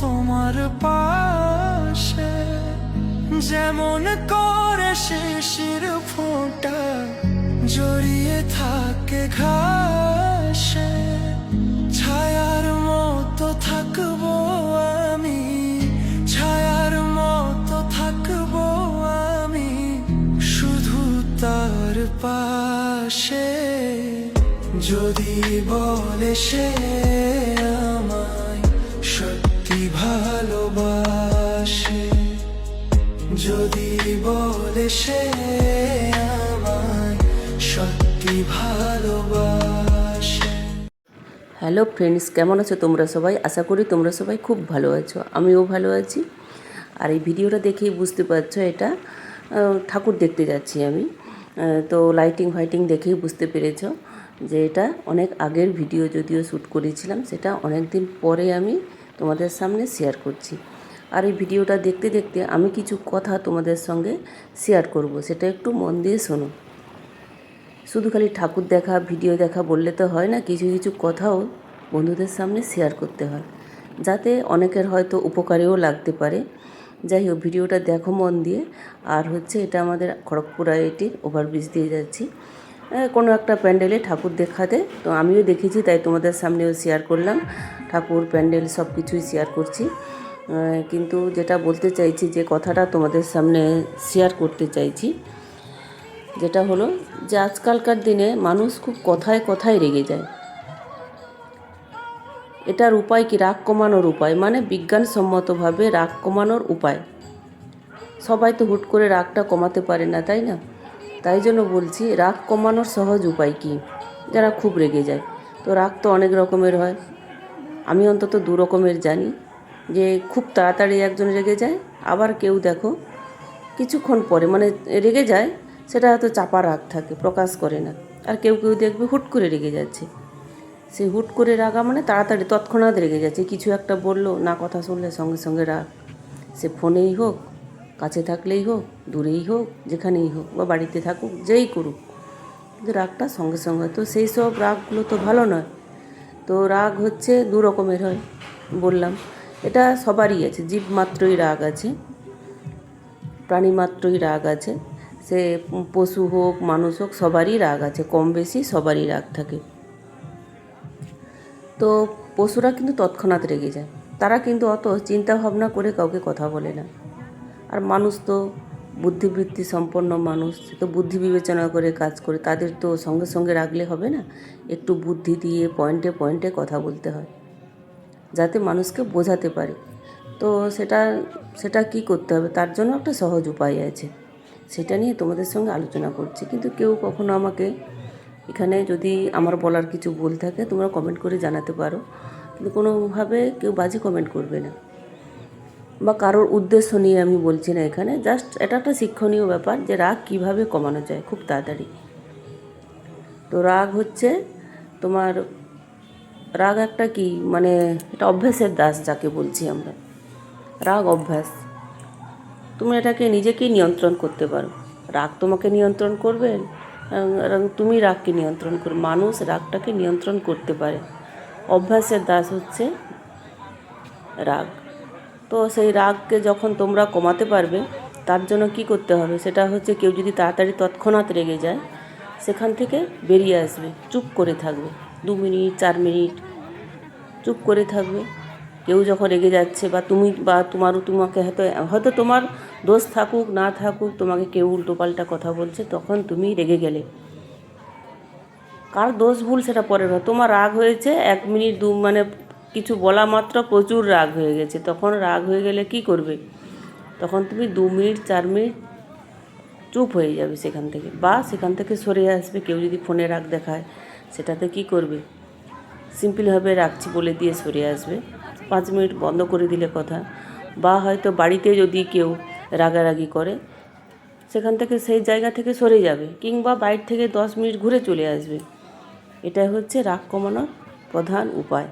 তোমার পাশে। যেমন করে শিশির ফোঁটা, জড়িয়ে থাকে ঘাসে। ছায়ার মতো থাকব আমি, ছায়ার মতো থাকব আমি শুধু তার পাশে। যদি বলে সে যদি বলে সে আমায় সত্যি ভালোবাসে। হ্যালো ফ্রেন্ডস, কেমন আছো তোমরা সবাই? আশা করি তোমরা সবাই খুব ভালো আছো, আমিও ভালো আছি। আর এই ভিডিওটা দেখেই বুঝতে পারছ এটা ঠাকুর দেখতে যাচ্ছি আমি। তো লাইটিং ফাইটিং দেখেই বুঝতে পেরেছ যে এটা অনেক আগের ভিডিও যদিও শ্যুট করেছিলাম, সেটা অনেক দিন পরে আমি তোমাদের সামনে শেয়ার করছি। আর এই ভিডিওটা দেখতে দেখতে আমি কিছু কথা তোমাদের সঙ্গে শেয়ার করব। সেটা একটু মন দিয়ে শোনো। শুধু খালি ঠাকুর দেখা, ভিডিও দেখা বললে তো হয় না, কিছু কিছু কথাও বন্ধুদের সামনে শেয়ার করতে হয়। যাতে অনেকের হয়তো উপকারেও লাগতে পারে। যাই হোক, ভিডিওটা দেখো মন দিয়ে। আর হচ্ছে এটা আমাদের খড়গপুর আইআইটির ওভারব্রিজ দিয়ে যাচ্ছি। কোনো একটা প্যান্ডেলে ঠাকুর দেখাতে। তো আমিও দেখেছি, তাই তোমাদের সামনেও শেয়ার করলাম। ঠাকুর, প্যান্ডেল সব কিছুই শেয়ার করছি। কিন্তু যেটা বলতে চাইছি, যে কথাটা তোমাদের সামনে শেয়ার করতে চাইছি, যেটা হলো যে আজকালকার দিনে মানুষ খুব কথায় কথায় রেগে যায়। এটার উপায় কি? রাগ কমানোর উপায়। মানে বিজ্ঞানসম্মতভাবে রাগ কমানোর উপায়। সবাই তো হুট করে রাগটা কমাতে পারে না, তাই না? তাই জন্য বলছি, রাগ কমানোর সহজ উপায় কি? যারা খুব রেগে যায়। তো রাগ তো অনেক রকমের হয়। আমি অন্তত দু রকমের জানি। যে খুব তাড়াতাড়ি একজন রেগে যায়, আবার কেউ দেখো কিছুক্ষণ পরে মানে রেগে যায়, সেটা হয়তো চাপা রাগ থাকে, প্রকাশ করে না। আর কেউ কেউ দেখবে হুট করে রেগে যাচ্ছে। সে হুট করে রাগা মানে তাড়াতাড়ি, তৎক্ষণাৎ রেগে যাচ্ছে। কিছু একটা বলল, না কথা শুনলে সঙ্গে সঙ্গে রাগ। সে ফোনেই হোক, কাছে থাকলেই হোক, দূরেই হোক, যেখানেই হোক, বা বাড়িতে থাকুক, যেই করুক। কিন্তু রাগটা সঙ্গে সঙ্গে, তো সেই সব রাগগুলো তো ভালো নয়। তো রাগ হচ্ছে দু রকমের হয়, বললাম। এটা সবারই আছে, জীব মাত্রই রাগ আছে, প্রাণী মাত্রই রাগ আছে, সে পশু হোক, মানুষ হোক, সবারই রাগ আছে, কম বেশি সবারই রাগ থাকে। তো পশুরা কিন্তু তৎক্ষণাৎ রেগে যায়, তারা কিন্তু অত চিন্তা ভাবনা করে কাউকে কথা বলে না। আর মানুষ তো বুদ্ধিবৃত্তি সম্পন্ন মানুষ তো বুদ্ধি বিবেচনা করে কাজ করে, তাদের তো সঙ্গে সঙ্গে রাখলে হবে না, একটু বুদ্ধি দিয়ে পয়েন্টে পয়েন্টে কথা বলতে হয়। যাতে মানুষকে বোঝাতে পারে। তো সেটা সেটা কি করতে হবে? তার জন্য একটা সহজ উপায় আছে। সেটা নিয়ে তোমাদের সঙ্গে আলোচনা করছি। কিন্তু কেউ কখনো আমাকে এখানে যদি আমার বলার কিছু ভুল থাকে, তোমরা কমেন্ট করে জানাতে পারো। কিন্তু কোনোভাবে কেউ বাজে কমেন্ট করবে না। বা কারোর উদ্দেশ্য নিয়ে আমি বলছি না এখানে। জাস্ট এটা একটা শিক্ষণীয় ব্যাপার যে রাগ কীভাবে কমানো যায় খুব তাড়াতাড়ি। তো রাগ হচ্ছে তোমার রাগ একটা কি মানে এটা অভ্যাসের দাস যাকে বলছি আমরা। রাগ অভ্যাস। তুমি এটাকে নিজেকেই নিয়ন্ত্রণ করতে পারো। রাগ তোমাকে নিয়ন্ত্রণ করবে তুমি রাগকে নিয়ন্ত্রণ করো। মানুষ রাগটাকে নিয়ন্ত্রণ করতে পারে। অভ্যাসের দাস হচ্ছে রাগ। তো সেই রাগকে যখন তোমরা কমাতে পারবে, তার জন্য কি করতে হবে? সেটা হচ্ছে কেউ যদি তাড়াতাড়ি তৎক্ষণাৎ রেগে যায়, সেখান থেকে বেরিয়ে আসবে, চুপ করে থাকবে। দু মিনিট, চার মিনিট চুপ করে থাকবে। কেউ যখন রেগে যাচ্ছে বা তুমি বা তোমারও তোমাকে হয়তো হয়তো তোমার দোষ থাকুক, না থাকুক, তোমাকে কেউ উল্টোপাল্টা কথা বলছে, তখন তুমি রেগে গেলে। কার দোষ ভুল সেটা পরের কথা তোমার রাগ হয়েছে, এক মিনিট, দু মানে কিছু বলা মাত্র প্রচুর রাগ হয়ে গেছে। তখন রাগ হয়ে গেলে কি করবে? তখন তুমি দু মিনিট, চার মিনিট চুপ হয়ে যাবে সেখান থেকে বা সেখান থেকে সরে আসবে। কেউ যদি ফোনে রাগ দেখায় সেটাতে কি করবে? সিম্পলভাবে রাখছি বলে দিয়ে সরে আসবে। পাঁচ মিনিট বন্ধ করে দিলে কথা। বা হয়তো বাড়িতে যদি কেউ রাগারাগি করে, সেখান থেকে সেই জায়গা থেকে সরে যাবে কিংবা বাইর থেকে দশ মিনিট ঘুরে চলে আসবে। এটা হচ্ছে রাগ কমানোর প্রধান উপায়।